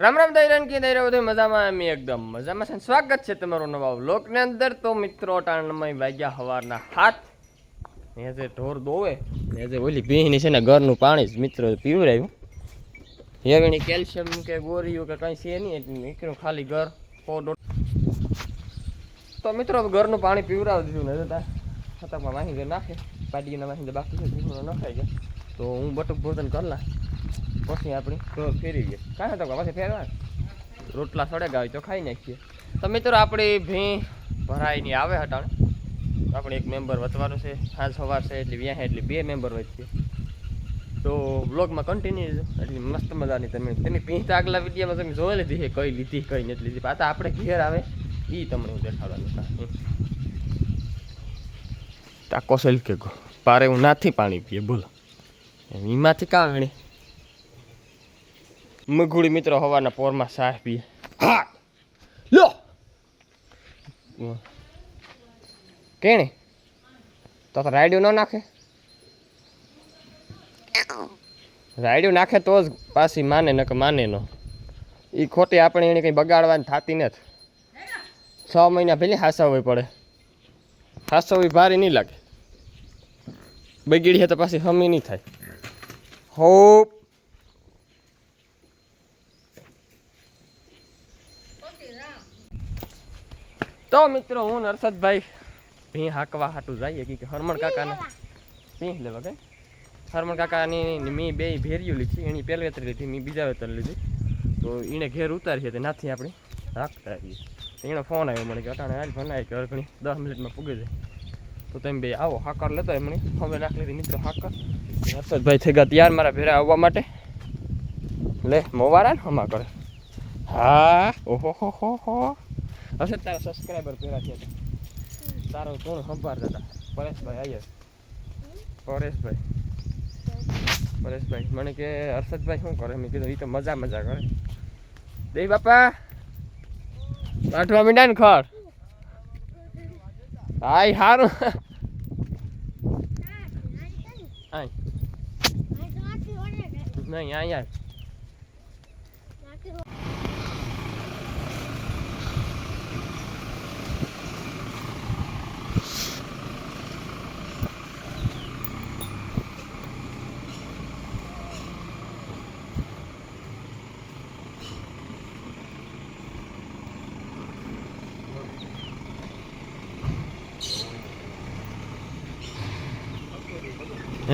રામ રામ દૈરન કે દૈરા બધું મજામાં અમે એકદમ મજામાં છે સ્વાગત છે તમારું નવા વ્લોગની અંદર. તો મિત્રો ટાણમય વાગ્યા હવારના હાથ એ જે ઢોર દોવે એ જે ઓલી ભીની છે ને ઘરનું પાણી જ મિત્રો પીવરાયું હેવીની કેલ્શિયમ કે ગોરીયું કે કંઈ છે નહીં, એટલે નીકળ્યું ખાલી ઘર, સો દોઢ. તો મિત્રો ઘરનું પાણી પીવરાવી દીધું ને જતા ખતકમાં માહી દે નાખે, પાડીના માહી બાકી છે ભીંગડો નખાઈ જાય. તો હું બટુક ભોજન કરલા પછી આપણી ઢોર ફેરી ગઈ કાંઈ તો પછી ફેરવા રોટલા સડે ગાવી તો ખાઈ નાખીએ. તો મિત્રો આપણી ભીં ભરાઈની આવે હટાણે. આપણે એક મેમ્બર વધવાનો છે. સાંજ સવાર છે એટલે વ્યાહ એટલે બે મેમ્બર વધશે તો બ્લોગમાં કન્ટિન્યુ એટલી મસ્ત મજાની તમે તમે પીંચ આગલા વિડીયોમાં તમે જોઈ લીધી છે કઈ લીધી કઈ નથી લીધી. પાછા આપણે ઘેર આવે એ તમને હું દેખાડવાનું ટાકો સેલ કે પારે હું નાથી પાણી પીએ બોલો. એમાંથી કાં ગણી? મગુડી મિત્રો હવાના પોરમાં સાહ પીએ. હા. લો કેણે? તો રાયડું ન નાખે. રાયડું નાખે તો જ પાછી માને, ન કે માને ન. એ ખોટી આપણે એને કંઈ બગાડવાની થતી નથી. છ મહિના પેલી હાસાવવી પડે. હાસવવી ભારી નહીં લાગે. બગીડી તો પાછી હમી નહીં થાય. હોપ. તો મિત્રો, હું નરસદભાઈ ભી હાકવા હાટું જઈએ કે હરમણ કાકાને. સિંહ લેવા કઈ હરમણ કાકાની મેં બે ભેરિયું લીધી. એની પહેલી વેતરી લીધી, મેં બીજા વેતર લીધી. તો એણે ઘેર ઉતારીએ તો નાથી આપણે રાખતા આવીએ એનો ફોન આવ્યો મને કે, અટાણે, હાલ ભણાય કે ઘણી દસ મિનિટમાં પૂગી જાય. તો તમે બે, આવો, હાકર લેતો એમણે હવે નાખી લીધી મિત્રો હાકર. હર્ષદભાઈ થઈ ગયા તૈયાર મારા ભેરા આવવા માટે. લે, મોવારા ને હમા કરે. હા, ઓહો, હો હો હો. હશે તારા સબસ્ક્રાઈબર ભેરા છે તારો કોણ સંભાળતા હતા. પરેશભાઈ આયર પરેશભાઈ. પરેશભાઈ. મને કે હર્ષદભાઈ શું કરે? મેં કીધું એ તો મજા મજા કરે. દે બાપા. કાઢવા મીંડા ને ખર હાય હારું. નહીં આય.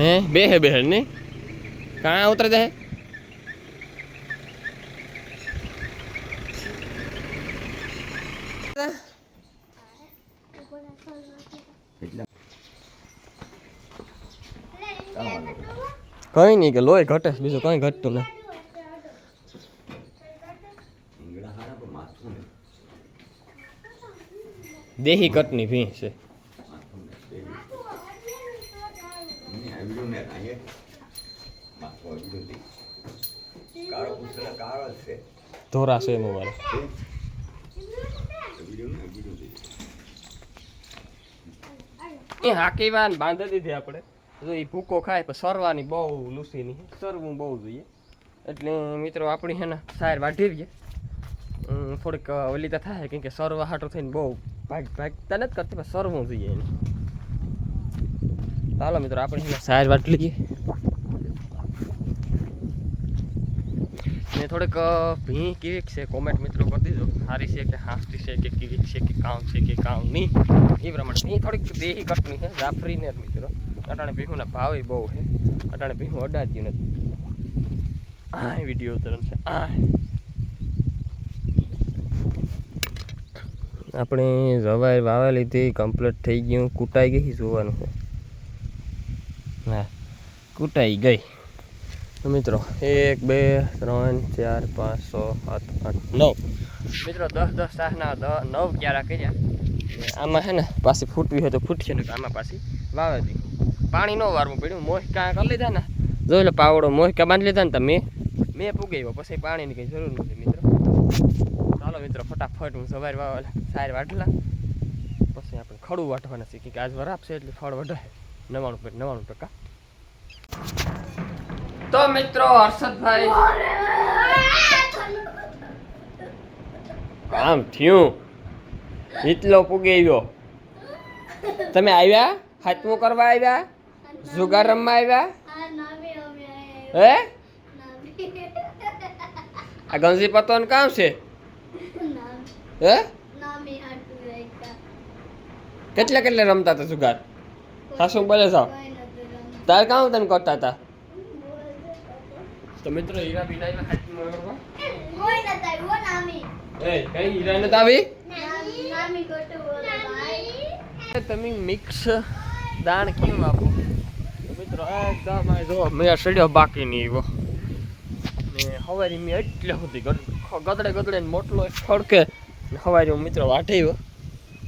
હે? બે હે બે ને કાં ઉતરે દે કઈ નહીં કે લોહી ઘટે બીજું કઈ ઘટતું નહીં દેહી કટની ભી છે. ધોરા છે મોબાઈલ એ હાકીવાન બાંધી દીધી આપણે. જો એ ભૂકો ખાય પણ સરવાની બહુ લૂસીની સરવું બહુ જોઈએ. એટલે મિત્રો આપણી છે ને સાર વાઢી અમ, થોડીક ઓલી તો થાય કેમ કે સરવા હાટો થઈને બહુ ભાગ ભાગતા નથી કરતી પણ સરવું જોઈએ એને. ચાલો મિત્રો આપણે છે ને સાર વાટી લઈએ. ને થોડીક ભી કેવીક છે કોમેન્ટ મિત્રો કરી દીધો સારી છે કે હાફતી છે કે કેવીક છે કે કામ છે કે કામ નહીં? એ પ્રમાણે. ભી થોડીક દેહી કટની છે, જાફરી ને મિત્રો. અટાણે ભીહુના ભાવ બહુ છે. અટાણે ભીહું અડાજ્યું નથી. આ વીડિયો ઉતરણ છે આ આપણે જવાય વાવા લીધી કમ્પ્લીટ થઈ ગયું, કૂટાઈ ગઈ જોવાનું છે. હા, કૂટાઈ ગઈ. મિત્રો, એક, બે, ત્રણ, ચાર, પાંચ, છ, સાત, આઠ, નવ. મિત્રો, દસ દસ સાતના દ, નવ ક્યારા કર્યા આમાં છે ને પાછી ફૂટવી હોય તો ફૂટશે ને આમાં પાછી વાવેતી પાણી ન વારવું પડ્યું. મોહિકા કરી લીધા ને. જોઈ લો પાવડો, મોહિકા બાંધી લીધા ને તમે મેં પૂગાવ્યો પછી પાણીની કંઈ જરૂર નથી, મિત્રો. ચાલો, મિત્રો, ફટાફટ હું સવારે વાવા સાર વાટલા. પછી આપણે ખડું વાટવાના શીખી કે આજ વરાપશે એટલે ફળ વઢાય. પોઈન્ટ નવાણું ટકા. તો મિત્રો હર્ષદભાઈ. આમ થયું. હિતલો પૂગી ગયો તમે આવ્યા? હાથમું કરવા આવ્યા? જુગાર રમવા આવ્યા? હે? આ ગંજી પતોન કામ છે? હે? કેટલા કેટલા રમતા હતા જુગાર? સાસુ બોલે સાવ તાર કામ તમે કરતા હતા? તો મિત્રો હીરા બીના હાથમું કરવા એ કઈ હીરા નથી આવી? તમે મિક્સ દાણ કેમ આપો? તો મિત્રો એકદમ આ જો મેં સડ્યો બાકી નહીં એવો ને હવારી મેં એટલે સુધી ગદડે ગદડે ને મોટલો ખડકે ને હવારી હું મિત્રો વાઢ્યો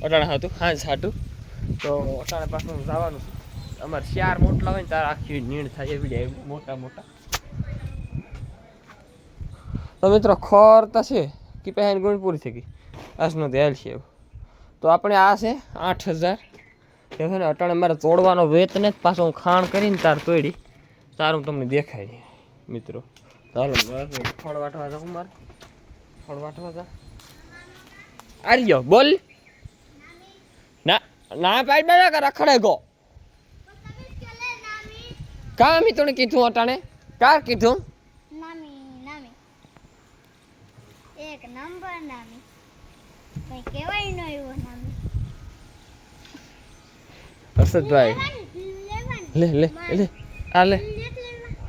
અટાણા હતું હાંજ હાટું. તો અટાણે પાછું જવાનું અમારે ચાર મોટલા હોય ને તાર આખી નીણ થાય એવી મોટા મોટા. તો મિત્રો ખોરતા છે કે પહેન ગુણ પૂરી થઈ ગઈ. આજનો ધ્યાન છે એવું. તો આપણે આ છે આઠ હજાર. એ છે ને અટાણે મારે તોડવાનો વેત ને જ પાછો હું ખાણ કરીને તાર તોડી. તારું તમને દેખાય મિત્રો. ચાલો ફળ વાટવા જાઉં મારે. ફળ વાટવા જા. આરી ગયો બોલ. ના ના પાડ બેડા કર રખડે ગો. કા મિત્રોને કીધું અટાણે? કાર કીધું નામી નામી એક નંબર નામી. કઈ કહેવાય ન એવો નામી. હર્ષદભાઈ. લે લે લે આ લે.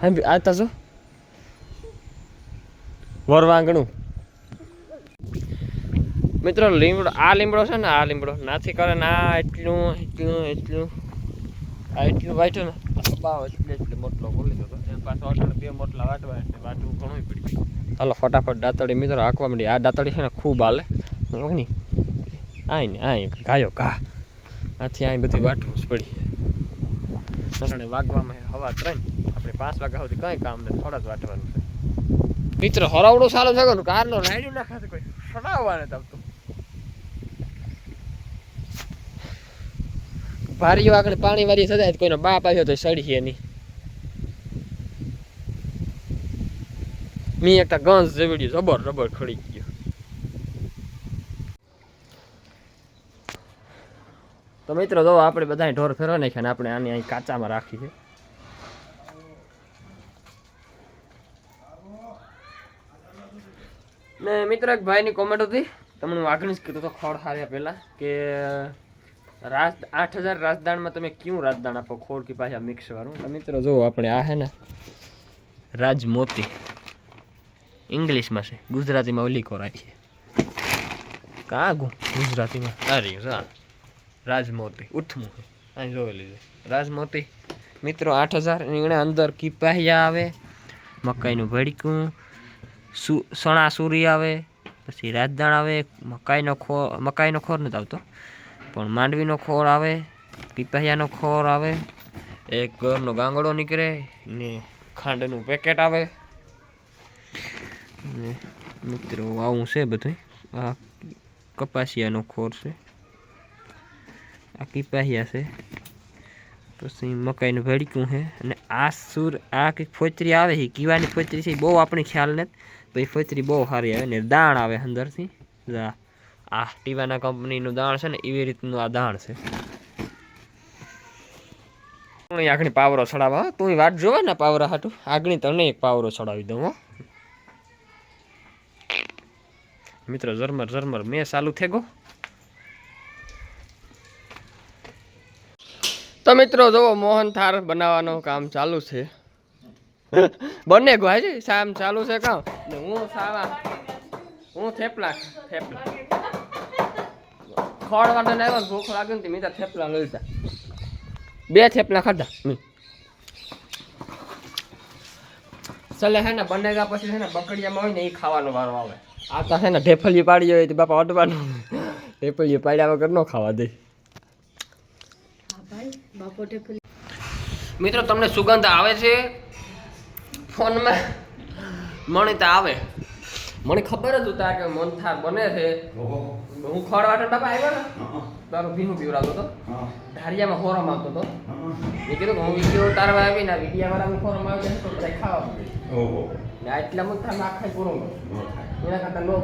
હા આ તાજો વરવાંગણું મિત્રો, લીમડો, આ લીમડો છે ને, આ લીમડો. નાથી કરે ને આ એટલું એટલું એટલું. આ એટલું વાટ્યું ને. બાવ એટલે એટલે મોટલો બોલી દો એમ પાછો બે મોટલા વાટવા એટલે વાટવું ઘણું પડી ચાલો ફટાફટ દાંતળી મિત્રો, હાંકવા માંડી. આ દાંતળી છે ને ખૂબ હાલે. નહીં? આય ને, આય. ગાયો ઘા આથી આય બધી વાટવું જ પડી. કારણે વાગવામાં હવા ત્રણ. આપણે પાંચ વાગ્યા સુધી કંઈ કામ નથી થોડા જ વાટવાનું છે. મિત્ર, હરાવડું સારું છે કે કારનો રાયડું નાખાશે કોઈ? સડાવવા નથી તો. ભારીઓ આગળ પાણી વાળી સદાય કોઈનો બાપ આવ્યો તો સડીએ નહીં. મેં એકતા ગંજ જેવડી રબર રબર ખડી ગયો તો મિત્રો, જો આપણે બધા ઢોર ફેરવા નાખ્યા ને આપણે આને અહીં કાચામાં રાખી છે. ને મિત્ર, એક ભાઈની કોમેન્ટ હતી. તમને હું આગળ જ કીધું તો ખોળ હાર્યા પહેલાં કે, રાજ, આઠ હજાર રાજદાણમાં તમે ક્યું રાજદાણ આપો? ખોડ કે પાછા મિક્સ વાળું. મિત્રો, જો આપણે આ છે ને, રાજમોતી. ઇંગ્લિશમાં છે. ગુજરાતીમાં ઓલી કોરાય છે. કાં ગુ ગુજરાતીમાં? સારી હા રાજમોતી ઉઠમું. છે અહીં જોઈ લીધું. રાજમોતી મિત્રો આઠ હજાર એણે અંદર કિપાહિયા આવે મકાઈનું ભડકું સુ સણા સુરી આવે પછી રાજદાણ આવે મકાઈનો ખોર મકાઈનો ખોર નથી આવતો પણ માંડવીનો ખોર આવે પીપહિયાનો ખોર આવે એક ઘરનો ગાંગડો નીકળે ને ખાંડનું પેકેટ આવે. ને મિત્રો, આવું છે બધું આ કપાસિયાનો ખોર છે. આ કીપાહિયા છે. પછી મકાઈનું ભડકું છે અને આ સુર, આ કંઈક ફોચરી આવે છે. કીવાની ફોચરી છે બહુ આપણે ખ્યાલ નથી. તો એ ફોચરી બહુ સારી આવે ને દાણ આવે અંદરથી. આ ટીવાના કંપનીનું દાણ છે ને, એવી રીતનું આ દાણ છે. આગળ પાવરો ચડાવવા. તું વાટ જોવે ને પાવરા હાટું. આગળ તને એક પાવરો ચડાવી દઉં, હો. મિત્રો ઝરમર ઝરમર. મેં ચાલુ થઈ ગયો? તો મિત્રો જુઓ, મોહન થાર બનાવવાનું કામ ચાલુ છે. બંને ગવાય હાજી શામ ચાલુ છે કામ? હું સાવા, હું થેપલા થેપલા. ખોળ વાટે આવ્યો ભૂખ લાગે ને મેં તો થેપલા લઈ લીધા. બે થેપલા ખાધા ચાલે હે ને બંને પછી છે ને બકડિયામાં હોય ને એ ખાવાનો વારો આવે. આ તો છે ને ઢેફલિયું પાડી હોય તો બાપા અડવાનું. ઢેફલિયું પાડ્યા વગર ન ખાવા દે. મિત્રો તમને સુગંધ આવે છે? ફોનમાં મણી તો આવે. મને ખબર જ હતા કે મોનથાર બને છે. હું ખોડ વાટણ બાપા આવ્યો ને હા તારો ભીનું પીવડાવતો હતો. હા. ધારિયામાં ખોરામ આવતો હતો. હા મેં કીધું કે હું વીડિયો ઉતારવા આવી ને વિડીયા વાળા ખોરામ આવી જાય તો બધા ખાવા મળે. ઓહો. ને આટલા મોટા આખા પૂરો. એના કરતા નો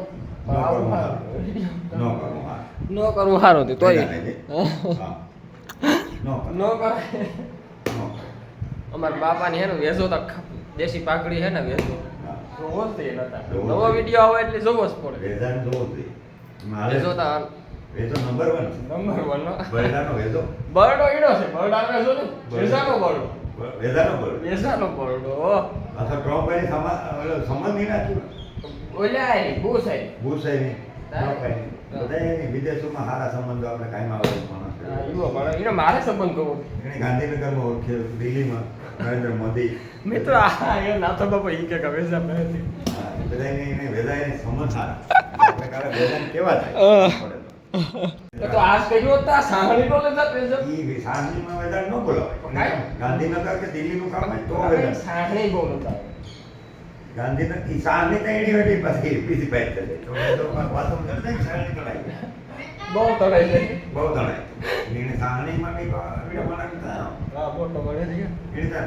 નો કરવું સારું. હતું તોય. નો કરે. અમારા બાપાની હે ને તો દેશી પાકડી હે ને જોવો જ તે જ નવો. વીડિયો આવે એટલે જોવો જ પડે. જોવું તો નંબર નંબર બરડાનો વેચો બરડો ઈડો છે. બરડા. વેચો ને વેચાનો બરડો. વેચાનો બરડો. નહીં નાખ્યું ઓલ્યા આય બહુ સાઈ ભૂસાઈ ટ્રોપાઈ બધા વિદેશોમાં સારા સંબંધો આપણે કાયમ આવે મારે સંબંધ કરવો. એને ગાંધીનગરમાં ઓળખે દિલ્હીમાં નરેન્દ્ર મોદી. મિત્ર એ નાતો બાપા ઈ કે કે વેચા પહેરતી એને વેદાયને સારા. કેવા થાય? તો. આજ કહ્યું હોત સાંભળી તો લેતા પેજ તો. ઈ ન બોલાવાય. ગાંધીનગર કે દિલ્હીનું કામ હોય તો સાંભળી બહુ નતા ગાંધીનગર ઈ સાંજની તો એની વેડી પછી બીજી બાઈક ચલે તો વાતો કરતા ને સાંજની કઢાઈ બહુ તળાઈ છે. બહુ તણાય. એને માં બી વીડિયો બનાવતા હા મોટો મળે છે. એને તો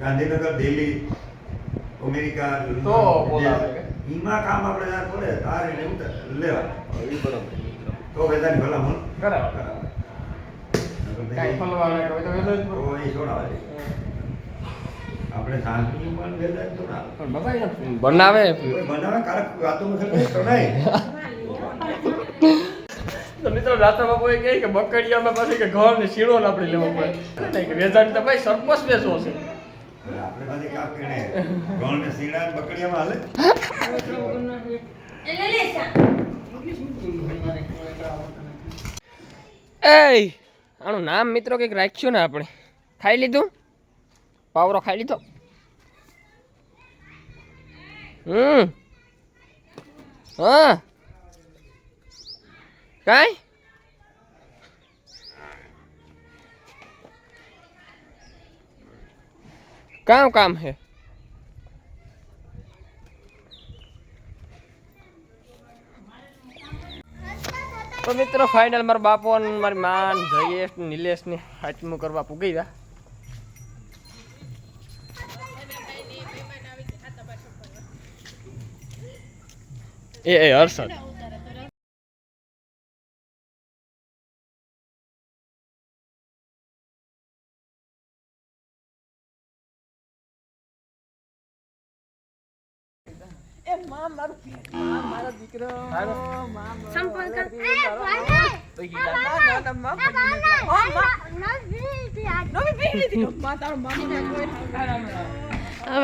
ગાંધીનગર દિલ્હી અમેરિકા તો બોલાવે? ઈમાં કામ આપણે જ્યારે બોલે તારે એને ઉતર લેવા. ઈ બરોબર તો વેદાની ભલા મન. કરાવ કરાવ ફલવાના કે કોઈ તો જ એ છોડાવે. આપણે સાંજની પણ તો ના. પણ બાબા બનાવે. બનાવે કારક વાતો નથી તો નહીં. તો મિત્રો રાતા બાપુ એ કહે કે બકડિયામાં પાછી કે ઘર ને ને આપણે લેવો પડે. કે વેચાણ તો ભાઈ સરપસ બેસો છે. આપણે ને ને બકડીયામાં હાલે. એ આનું નામ મિત્રો કંઈક રાખ્યું ને આપણે. ખાઈ લીધું? પાવરો ખાઈ લીધો. હમ. હા. કઈ? કામ કામ હે? તો મિત્રો ફાઇનલ મારા બાપો અને મારી માન જયેશ ને નિલેશ ને હાચમું કરવા પૂગી ગયા. એ એ હર્ષદ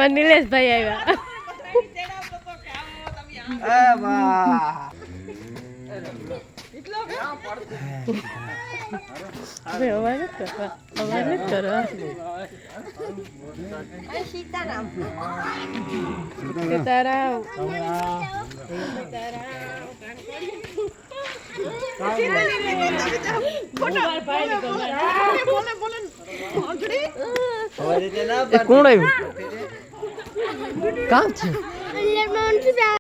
નિલેશભાઈ આવ્યા હવે અવાજ નથી કરવા અવાજ નથી કરવા સીતારામ એ કોણ આવ્યું કામ છે અંદરમાં શું